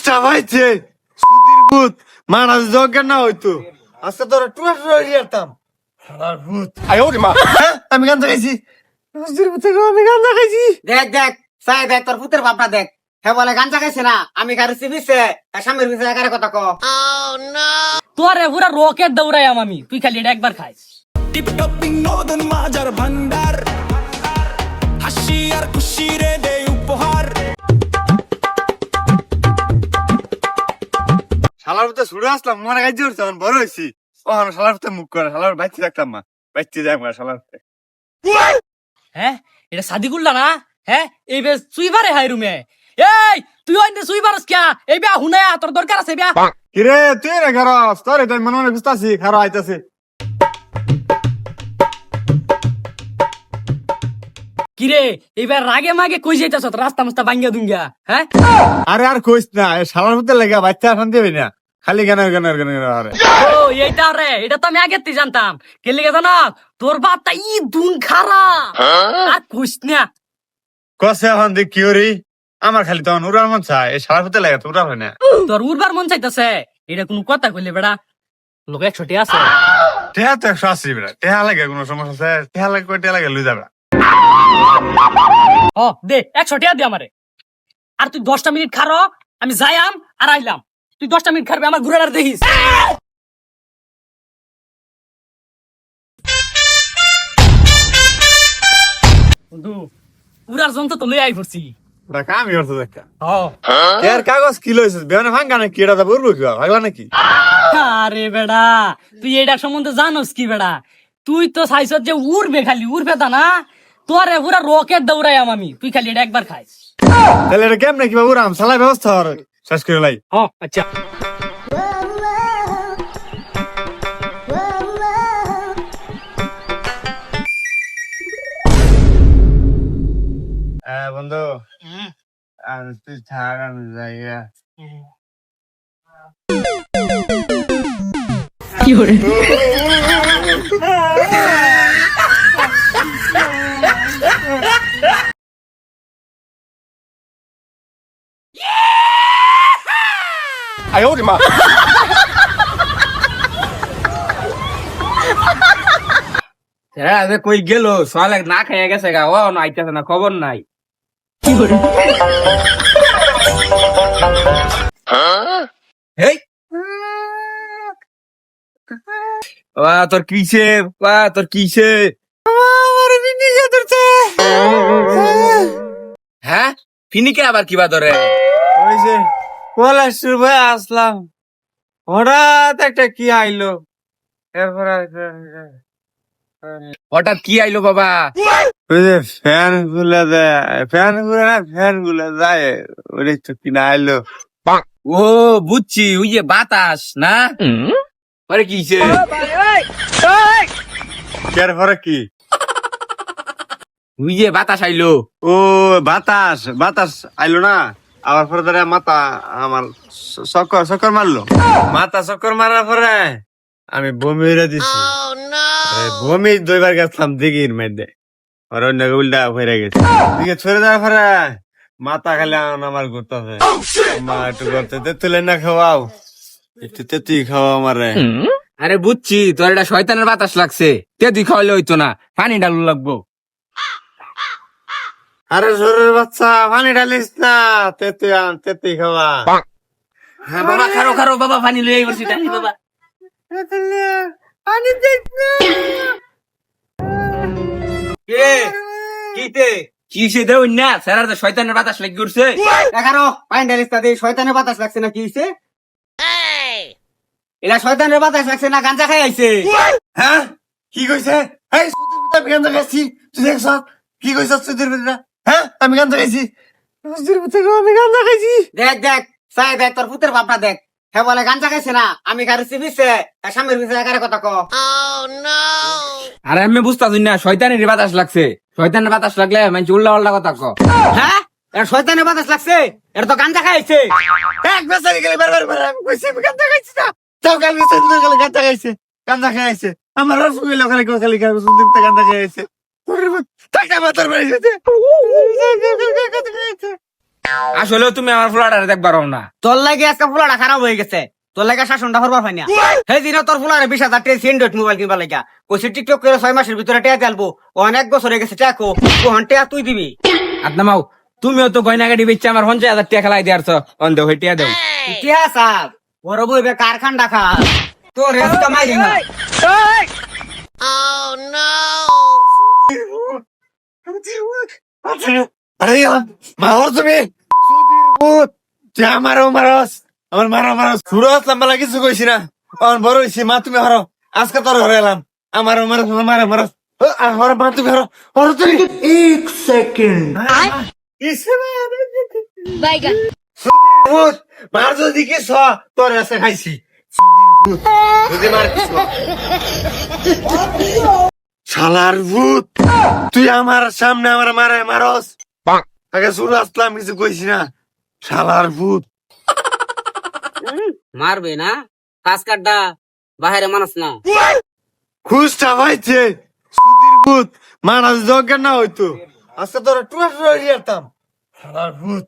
দশটা পাইছে ভূত। মারা যজ্ঞ না হইতো। আজকে তোরা টুয়া টুয়া যেতাম ভূত। হ্যাঁ, আমি গান দেখাইছি। সুধীর ভূত আমি গান দেখাইছি। দেখ দেখ সাই দেখ তোর পুতের বাপটা দেখ। হে বলে গান চাকাইছে না। আমি গাড়ি চিবিছে স্বামীর বিষয়ে একারে কথা ক। তোরে পুরা রকেট দৌড়াইয়াম আমি। তুই খালি এটা একবার খাইস টিপটপ বিনোদন মাজার ভান্ডার। হাসি আর খুশি রে দে শালার ভূতে শুরু আসলাম মারা গাইতে উঠছে এখন বড় হয়েছি। ও শালার ভূতে মুখ করে শালার বাইতে রাখতাম মা বাইতে যাই আমার শালার হ্যাঁ এটা সাদিকুল্লা না হ্যাঁ এই বেশ সুইবারে হাই রুমে। এই তুই ওইনে সুইবারস কিয়া? এই বিয়া হুনায়া তোর দরকার আছে বিয়া কিরে তুই রে ঘর তোর এটা মনে মনে বুঝতাছি খারো আইতাছে। কিরে এইবার রাগে মাগে কই যাইতাছ রাস্তা মাস্তা ভাঙ্গা দুঙ্গা হ্যাঁ? আরে আর কইস না শালার ভূতে লেগে বাচ্চা শান্তি হবে না। খালি গান গান গান আরে। ও এইটা রে এটা তো আমি আগে জানতাম। কে লিগে জানা তোর বাপটা ই দুন খারা। আর কইস না। কসে এখন দেখ কি আমার খালি তখন উড়ার মন চায় এই শালার ভূতে লেগে তো উড়ার হয় না। তোর উড়বার মন চাইতাছে? এটা কোনো কথা কইলে বেড়া লোক একশোটি আছে। টেহা তো একশো আশি বেড়া। টেহা লাগে কোনো সমস্যা আছে? টেহা লাগে কই টেহা লাগে লুই যাবে ও দে একশো টাকা দে আমারে। আর তুই দশটা মিনিট খারো আমি যাইয়াম আর আইলাম। তুই দশটা মিনিট খারবি আমার ঘুরে আর দেখিস। বন্ধু যন্ত্র তো লই আই পড়ছি। ওটা কামই করতে দেখা। এর কাগজ কি লইছিস বেহনে ভাঙ্গা নাকি? এটা তো বলব কি ভাগলা নাকি? আরে বেড়া তুই এটা সম্বন্ধে জানোস কি বেড়া? তুই তো চাইছ যে উড়বে খালি উড়বে তা না? তোরে পুরা রকেট দৌড়াইয়াম আমি। তুই খালি এটা একবার খাইস। তাহলে এটা কেমনে কিবা উড়াম? সালাই ব্যবস্থা হর শেষ করে লাই। ও আচ্ছা। বন্ধু। আমি তুই থাক আমি যাই আরে কই গেল? সালে না খাইয়া গেছে গা ও না আইতাছে না খবর নাই। হেই ওয়া তোর কিসে? ওয়া তোর কিসে? আমার বিনিকে ধরছে? হ্যাঁ? ফিনিকে আবার কিবা ধরে? ওই যে। পলাশুর ভাই আসলাম। হঠাৎ একটা কি আইলো? এরপর হঠাৎ কি আইলো বাবা? ওই যে ফ্যানগুলা দেয় ফ্যানগুলা না ফ্যানগুলা যায় ওরে তো কিনা আইলো। ও বুঝছি ওই যে বাতাস না? পরে কিসে এর পরে কি? ওই যে বাতাস আইলো। ও বাতাস বাতাস আইলো না? আবার পরে ধরে মাথা আমার চক্কর চক্কর মারলো। মাথা চক্কর মারার পরে আমি বমি হইরা দিছি। বমি দুইবার গেছিলাম দিঘির মধ্যে। আর অন্য উল্টা হয়ে গেছে। দিকে ছড়ে দেওয়ার পরে মাথা খালি আমার ঘুরতেছে। মা একটু করতে তেতুলে না খাওয়াও। একটু তেতুই খাওয়া আমারে। আরে বুঝছি, তোর এটা শয়তানের বাতাস লাগছে। তে তুই খাওয়ালে হইতো না, পানি ডালু লাগবো। আরে শরীর বাচ্চা পানি ঢালিস না তেতুই আন তেতুই খাওয়া। হ্যাঁ বাবা খারো খারো বাবা পানি লই বসি টানি বাবা। পানি না। কে কিতে কিসে দেও না তো শয়তানের বাতাস লাগি করছে এগারো পাইন ডালিস তাদের শয়তানের বাতাস লাগছে না কি হইছে? এলা শয়তানের বাতাস লাগছে না গাঞ্জা খাই আইছে। হ্যাঁ? কি কইছে? এই সুদের ভিতরে আমি গান তুই দেখছ? কি কইছ সুদের ভিতরে? হ্যাঁ আমি গান দেখাইছি আমি গান দেখাইছি দেখ দেখ সাই দেখ তোর পুতের বাপটা দেখ। হে বলে গাঞ্জা খাইছে না আমি গাড়ি চিবিছে স্বামীর বিষয়ে একারে কথা ক। আরে আমি বুঝতাছি না শয়তানের বাতাস লাগছে। শয়তানের বাতাস লাগলে মানে উল্টা উল্টা কথা ক। হ্যাঁ? এর শয়তানের বাতাস লাগছে? এর তো গাঞ্জা খাই আইছে এক বেচারি গেলে বারবার বার আমি কইছি আমি গান দেখাইছি না। তাও কাল বেচারি তো গেলে গান দেখাইছে গান দেখাইছে আমার রস গেলে খালি খালি গান দেখাইছে টাকা মাতার বাড়ি যেতে আসলে তুমি আমার ফ্লাটারে দেখবার না। তোর লাগে আজকে ফুলাটা খারাপ হয়ে গেছে। তোর লাগে শাসনটা করবার হয় না। সেই দিনে তোর ফুলারে বিশ হাজার টাকা সিন্ডেট মোবাইল কিনবার লাগা। কইছি টিকটক করে ছয় মাসের ভিতরে টেয়া দেলবো অনেক বছর হয়ে গেছে টেকো ওখান টেয়া তুই দিবি? আদনা মাও তুমিও তো গয়না গাড়ি বেচছে আমার পঞ্চাশ হাজার টাকা খেলাই দিয়ার অন্ধ হইটিয়া দেও। ইতিহাস সাহ বড় বইবে কারখান ডাকা তোর রেস্ট মাইরি না। আরে মাহর তুমি সুধীর ভূত তুই আমারও মারস আমার মারো মারস সুরত লম্বা কিছু কইছি না আমার বড় হইছি মা তুমি হরো আজকে তোর ঘরে এলাম আমারও মারস আমার মারো মারস ও, আমার মা তুমি হরো হরো তুমি এক সেকেন্ড Baigan. ভূত মার যদি কি ছ তোর আছে খাইছি যদি মার। শালার ভূত। তুই আমার সামনে আমার মারে মারস। আগে শুরু আসলাম কিছু কইছি না। শালার ভূত। মারবে না। কাজ কাটটা বাহিরে মানুষ না। খুশটা পাইছে সুধীর ভূত। মারা জজ্ঞা না হইতো। আজকে তোর টুয়া টুয়া যেতাম শালার ভূত।